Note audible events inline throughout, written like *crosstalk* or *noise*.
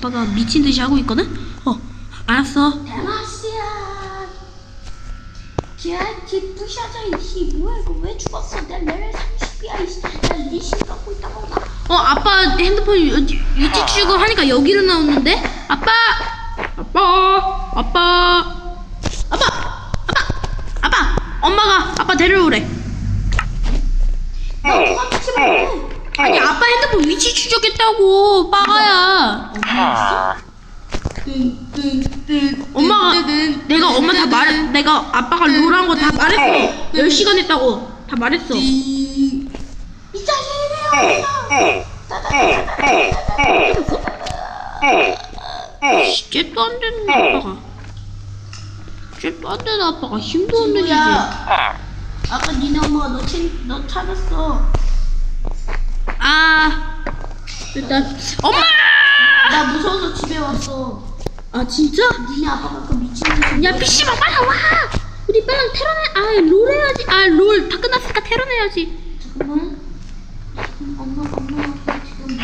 아빠가 미친 듯이 하고 있거든? 어, 알았어. 대마시야. 걔 걔 부셔져 이씨 뭐야 이거 왜 죽었어? 내 레벨 30이야 이씨. 나니신 갖고 있다고 나. 어, 아빠 핸드폰 유- 위치 추고 하니까 여기로 나오는데? 아빠! 아빠! 아빠! 아빠! 아빠! 아빠! 엄마가 아빠 데려오래. 나 누가 미치 말해. 아니, 아빠 핸드폰 위치 추적했다고, 빠가야. 엄마가, 내가 엄마 다 말, 내가 아빠가 롤한 거다 말했어. 10시간 했다고. 다 말했어. 이 자식이네요. 쟤도 안 되는 아빠가. 쟤도 안 되는 아빠가 힘도 안 되지. 친구야. 아까 니네 엄마가 너, 챙, 너 찾았어. 아 일단 엄마 나 무서워서 집에 왔어. 아 진짜 니네 아빠가 그 미친놈. 야 PC방 빨리 와 우리 빨리 테러내 아롤 해야지 아 롤 다 끝났으니까 테러내야지 잠깐만. 지금 엄마 엄마가 지금.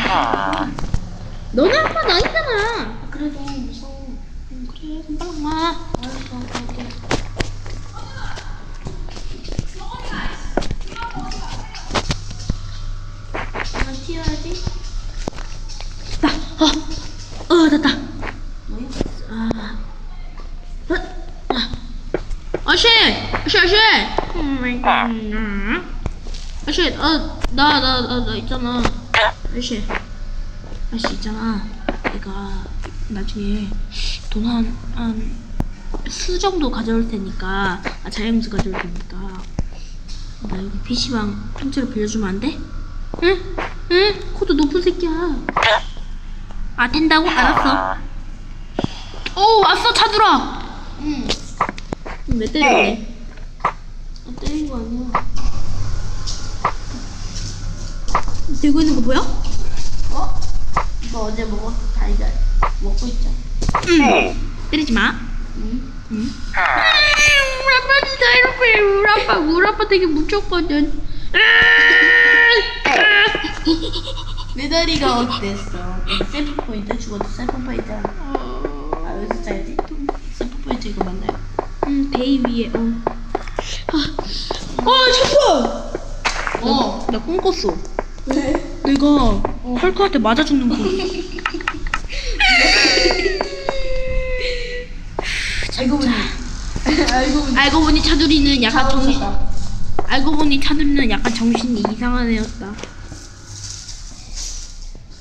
너네 아빠 나있잖아 그래도 무서워. 응, 그래 그럼 빨리 와 어, 어 됐다? 아 어, 아. 아씨 아씨 아씨 아씨 어 나 나 나 나 있잖아 아씨 아씨 있잖아 내가 나중에 돈한 한 수 정도 가져올 테니까 아 자영수 가져올 테니까 나 여기 PC방 통째로 빌려주면 안 돼? 응? 응? 코드 높은 새끼야 아 된다고? 알았어 오 왔어 차들아 응. 왜 때리네 나 때린 거 아니야. 들고 있는 거 보여? 어? 이거 어제 먹었어 달걀. 먹고 있자. 응 때리지 마 응. 응? 우리 아빠 진짜 이렇게 우리 아빠 우리 아빠 되게 무섭거든 *laughs* 내 다리가 어땠어? 셀프 포인트 죽어도 셀프 포인트. 아 여기서 짜야지. 셀프 포인트 이거 맞나요? 응 베이 위에 어 아, 어 잠깐 어. 나꿈 꿨어 왜? 내가 헐크한테 맞아 죽는 거 *laughs* 알고 보니. 알고 보니. 알고 보니 차두리는 약간 정신. 알고 보니 차두리는 약간 정신이 이상한 애였다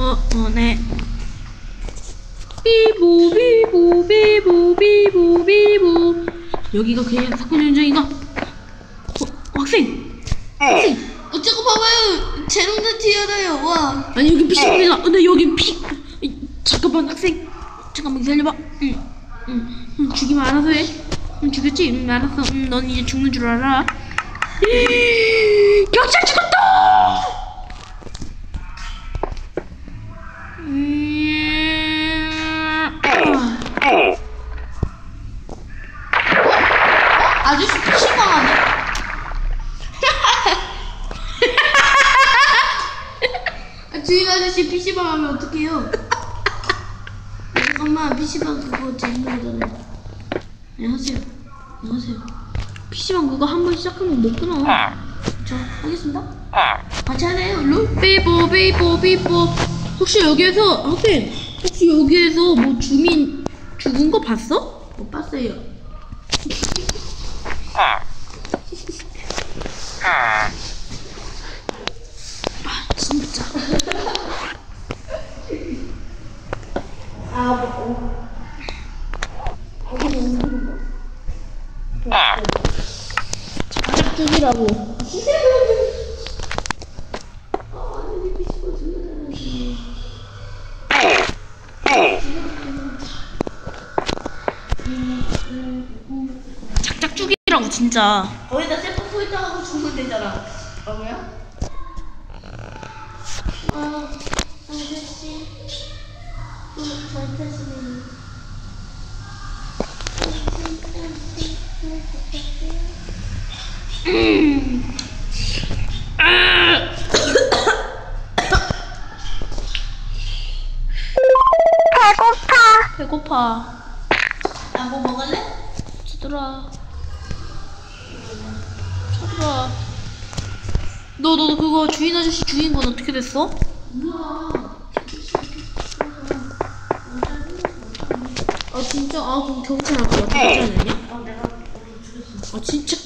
어 어네 삐보 삐보 삐보 삐보 삐보 여기가 그냥 사건 현장인가? 어, 학생! 학생! 어 저거 봐봐요. 제롱도 튀어나요. 와. 아니 여기 PC방이다 근데 여기 피 이, 잠깐만 학생 잠깐만 기다려봐 응, 응, 응 죽이면 알아서 해 응, 죽였지? 응 알았어 응, 넌 이제 죽는 줄 알아 *gasps* 경찰 죽었다 하면 어떡해요? 잠깐만 PC방 그거 재밌는 거잖아요. 네, 하세요 네, 하세요 PC방 그거 한 번 시작하면 못 끊어 저 하겠습니다. 같이 하네요. 룰? 삐뽀 삐뽀 삐뽀 혹시 여기에서 학생 혹시 여기에서 뭐 주민 죽은 거 봤어? 못 봤어요. *laughs* 아, 뭐. 짝짝이라고. 작작죽이라고 진짜. 거기다 세포 포인트하고 주면 되잖아. 아, 뭐야? 어, 아, 아저씨. 잘 탔으면. 배고파. 나뭐 먹을래? 얘들아. 얘들아. 너, 너, 너 그거 주인 아저씨 주인공 어떻게 됐어? 아, 진짜? 아, 그럼 경찰 아까 어떻게 하느냐? 어, 내가 오늘 죽였어. 아, 진짜? *laughs*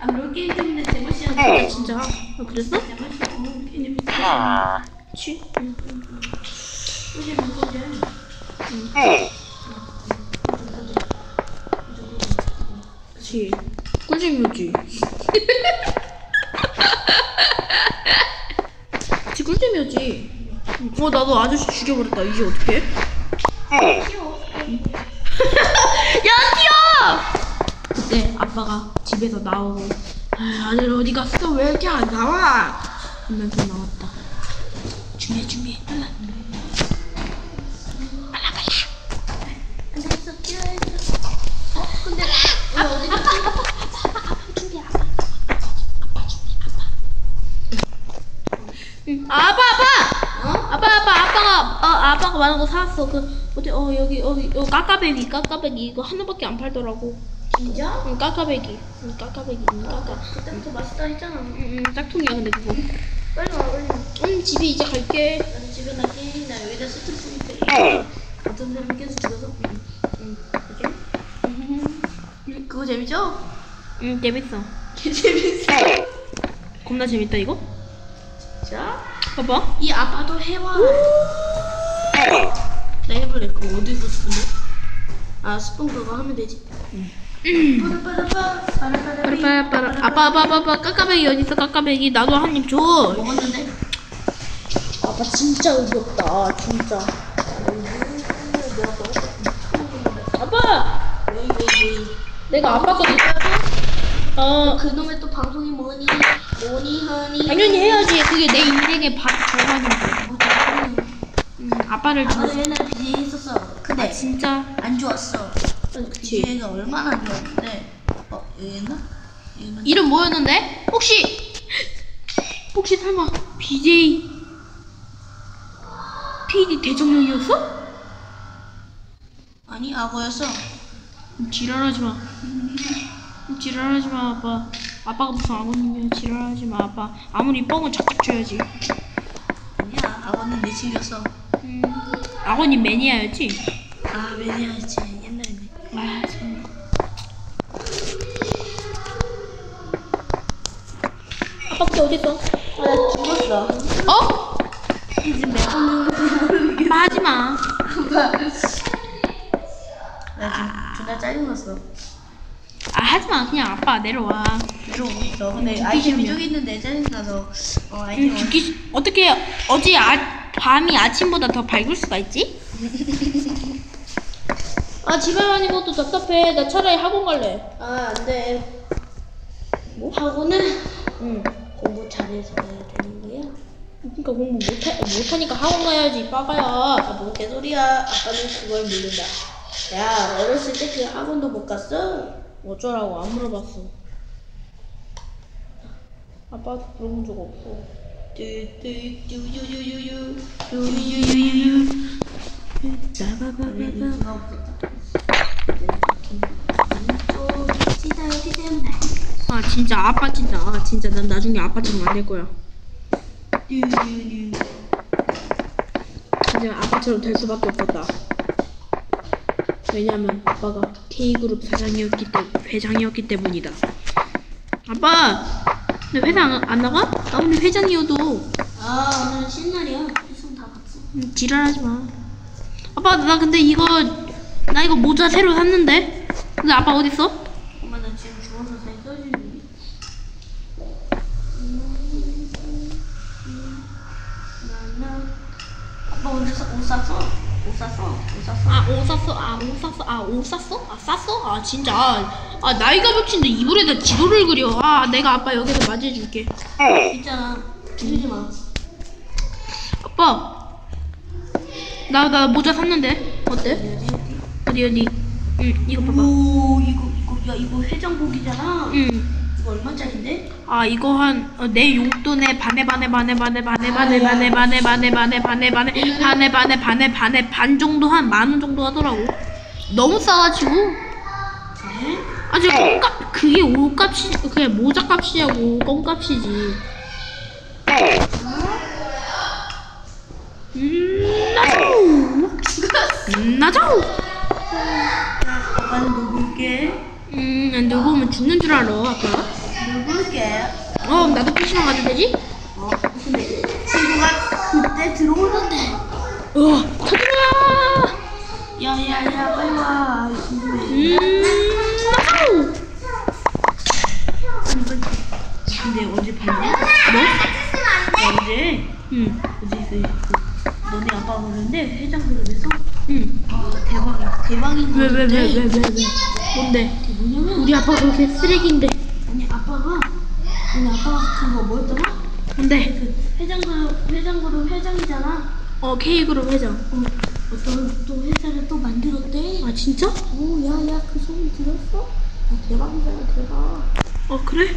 아, 롤게임 때문에 제맛이 안 아, 나. 진짜? 아, 그랬어? 제맛이 안 나. 치? 요즘 무서운데. 그치. 꿀잼이었지. *laughs* 그치, 꿀잼이었지. 어, 나도 아저씨 죽여버렸다. 이제 어떡해? 야, 뛰어! 그때 아빠가 집에서 나오고, 아, 아들 어디 갔어? 왜 이렇게 안 나와? 하면서 나왔다. 준비해, 준비해. 빨라. 빨라, 빨라. 앉아서 뛰어야지. 어, 근데 왜 어디 갔지? 응. 아, 아빠, 아빠! 어? 아빠, 아빠, 아빠가, 어, 아빠가 많은 거 사왔어. 그, 어디, 어, 여기, 여기, 어, 까까베기, 까까베기. 이거 하나밖에 안 팔더라고. 진짜? 응, 까까베기. 응, 까까베기. 응, 까까. 그때부터 맛있다 했잖아. 응, 응, 짝퉁이야, 근데 그거. 빨리 와, 빨리 와. 응, 집에 이제 갈게. 나는 집에 갈게. 나 여기다 스트레스 밑에. 어떤 사람이 계속 죽어서. 응. 응. 이렇게? 응, 그거 재밌죠? 응, 재밌어. 개 *laughs* 재밌어. 겁나 재밌다, 이거? 자, 봐봐. 이 아빠도 해 와. 나 해볼래. 그거 어디서 스푼데? 아, 스푼 그거 하면 되지. 빠라빠라빠, 빠라빠라삐. 빠라빠라 빠라. 아빠, 아빠, 아빠, 아빠, 까까베기 어딨어, 까까베기. 나도 한 입 줘. 먹었는데? 아빠 진짜 의리 없다, 진짜. 아빠! 왜, 왜, 왜. 내가 아빠 거 어, 그놈의 또 방송이 뭐니? 뭐니 하니? 당연히 해야지. 그게 내 인생의 반 절반인데. 음, 아빠를 나도 주. 옛날에 BJ 했었어. 근데 아, 진짜. 안 좋았어. 그치. BJ가 얼마나 안 좋았는데. 어, 여기 있나? 여기 있나? 이름 뭐였는데? 혹시 혹시 설마 BJ PD 대정령이었어? 아니, 악어였어. 지랄하지 마. 지랄하지 마, 아빠. 아빠가 무슨 아버님이야. 지랄하지 마, 아빠. 아무리 뻥은 착착 줘야지. 아니야, 악어는 내 친구였어. 음, 아버님 매니아였지? 아, 매니아였지. 옛날에. 아, 참. 아빠 그때 어딨어? 아, 나 죽었어. 어? 이제 몇 번을 아빠 하지 마. 나 지금 존나 짜증났어. 아, 하지 마. 그냥 아빠 내려와. 이러고 있어. 근데 죽기 아이템이 싫으면. 저기 있는데 짜증나서. 어, 응, 아이템. 죽기 싫- 어떻게 어제 아, 밤이 아침보다 더 밝을 수가 있지? 아 집에만 있는 것도 답답해. 나 차라리 학원 갈래. 아, 안 돼. 뭐? 학원은 응. 공부 잘해서 해야 되는 거야? 그러니까 공부 못하 못하니까 학원 가야지. 빠가야. 아, 뭔 개소리야. 아빠는 그걸 모른다. 야, 어렸을 때 그 학원도 못 갔어? 어쩌라고 안 물어봤어. 아빠도 물어본 적 없어. 아 진짜 아빠 진짜 아 진짜 난 나중에 아빠처럼 안 될 거야. 그냥 아빠처럼 될 수밖에 없었다. 왜냐면 아빠가 K그룹 사장이었기 때 회장이었기 때문이다. 아빠, 너 회사 안, 안 나가? 나 오늘 회장이어도 아, 오늘은 쉬는 날이야. 회성 다 갔어. 음, 지랄하지 마. 아빠 나 근데 이거 나 이거 모자 새로 샀는데. 근데 아빠 어디 있어? 엄마 나 지금 살 써주니. 나나. 아빠 언제 사- 옷 샀어? 옷 샀어. 옷 샀어. 아, 옷 샀어? 아, 옷 샀어? 아, 옷 샀어? 아, 쌌어? 아, 진짜. 아, 나이가 붙인데 이불에다 지도를 그려. 아, 내가 아빠 여기서 맞이해줄게. 있잖아. 죽이지 마. 아빠. 나, 나 모자 샀는데. 어때? 어디, 어디? 응, 이거 봐봐. 오 이거 이거 야 이거 해장국이잖아. 응. 이거 얼마짜린데? 아, 이거 한, 어, 내 용돈에 반에 반에 반에 반에 반에 반에 반에 반에 반에 반에 반에 반에 반에 반에 반에 반에 반 정도 한 만 원 정도 하더라고. 너무 싸가지고. 아직 껌값 그게 옷값이 그게 모자값이냐고 껌값이지. 음 나죠. 음 나죠. 아빠는 누굴게? 음 누구면 죽는 줄 알아 아빠. 누굴게? 어 나도 PC방 가도 되지? 어 근데 친구가 그때 들어오는데. 어 터져라. 야야야 빨리 와. 왜왜 왜. 왜 왜 왜? 뭔데? 뭐냐면 우리 아빠 그렇게 쓰레기인데. 아니 아빠가 아니 아빠가 그거 뭐였더라? 뭔데? 그 해장그룹 해장그룹 회장이잖아. 어 K그룹 회장. 어, 어떤 또 회사를 또 만들었대. 아 진짜? 오, 야, 야, 그 소문 들었어? 야, 대박이잖아, 대박. 어 그래?